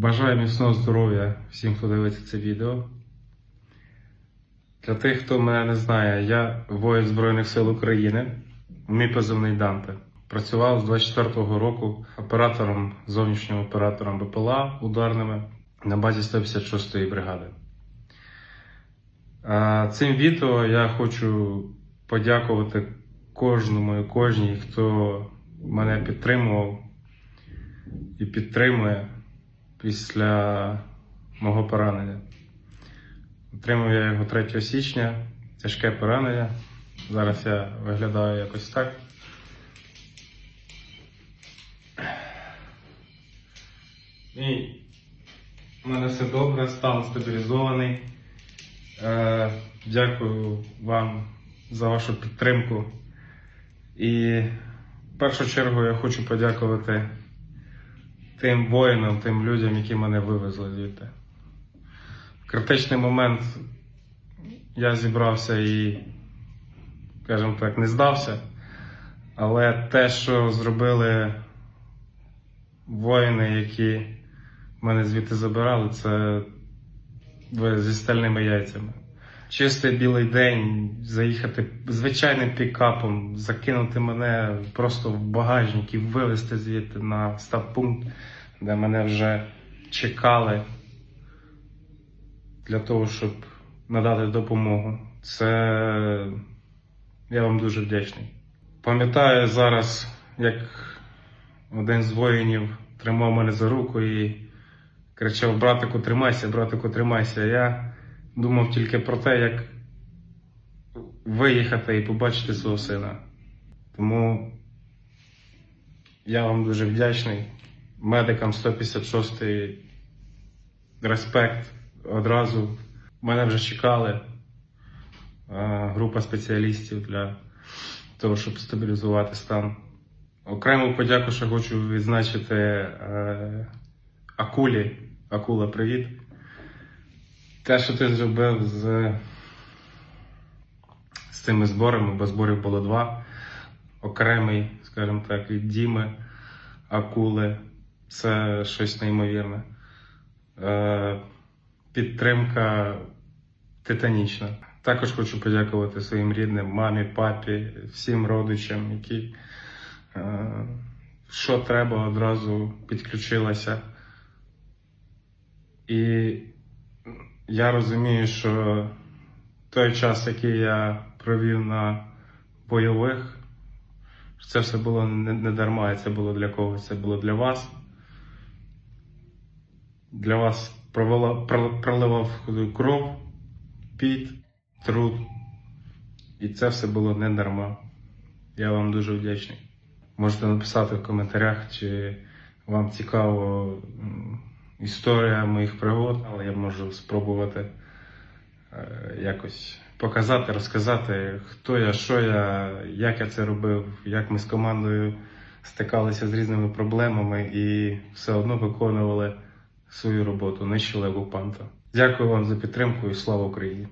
Бажаю міцного здоров'я всім, хто дивиться це відео. Для тих, хто мене не знає, я воїн Збройних сил України, мій позивний Данте. Працював з 24-го року оператором, зовнішнім оператором БПЛА ударними на базі 156-ї бригади. Цим відео я хочу подякувати кожному і кожній, хто мене підтримував і підтримує після мого поранення. Отримав я його 3 січня, тяжке поранення. Зараз я виглядаю якось так. І в мене все добре, стан стабілізований. Е, дякую вам за вашу підтримку. І в першу чергу я хочу подякувати тим воїнам, тим людям, які мене вивезли звідти. В критичний момент я зібрався і, скажімо так, не здався. Але те, що зробили воїни, які мене звідти забирали, це зі стальними яйцями. Чистий білий день, заїхати звичайним пікапом, закинути мене просто в багажник і вивезти звідти на стаб-пункт, де мене вже чекали для того, щоб надати допомогу. Це я вам дуже вдячний. Пам'ятаю зараз, як один з воїнів тримав мене за руку і кричав: братику, тримайся, братику, тримайся. Я думав тільки про те, як виїхати і побачити свого сина. Тому я вам дуже вдячний. Медикам 156-ї респект одразу. Мене вже чекали група спеціалістів для того, щоб стабілізувати стан. Окрему подяку ще хочу відзначити е, Акулі. Акула, привіт. Те, що ти зробив з, з цими зборами, бо зборів було два. Окремий, скажімо так, від Діми, Акули. Це щось неймовірне. Е, підтримка титанічна. Також хочу подякувати своїм рідним, мамі, папі, всім родичам, які е, що треба одразу підключилися. І я розумію, що той час, який я провів на бойових, це все було не, дарма, і це було для когось, це було для вас. Для вас провела, про- проливав кров, піт, труд. І це все було не дарма. Я вам дуже вдячний. Можете написати в коментарях, чи вам цікаво історія моїх пригод, але я можу спробувати е, якось показати, розказати, хто я, що я, як я це робив, як ми з командою стикалися з різними проблемами і все одно виконували свою роботу, нищили окупанта. Дякую вам за підтримку і слава Україні!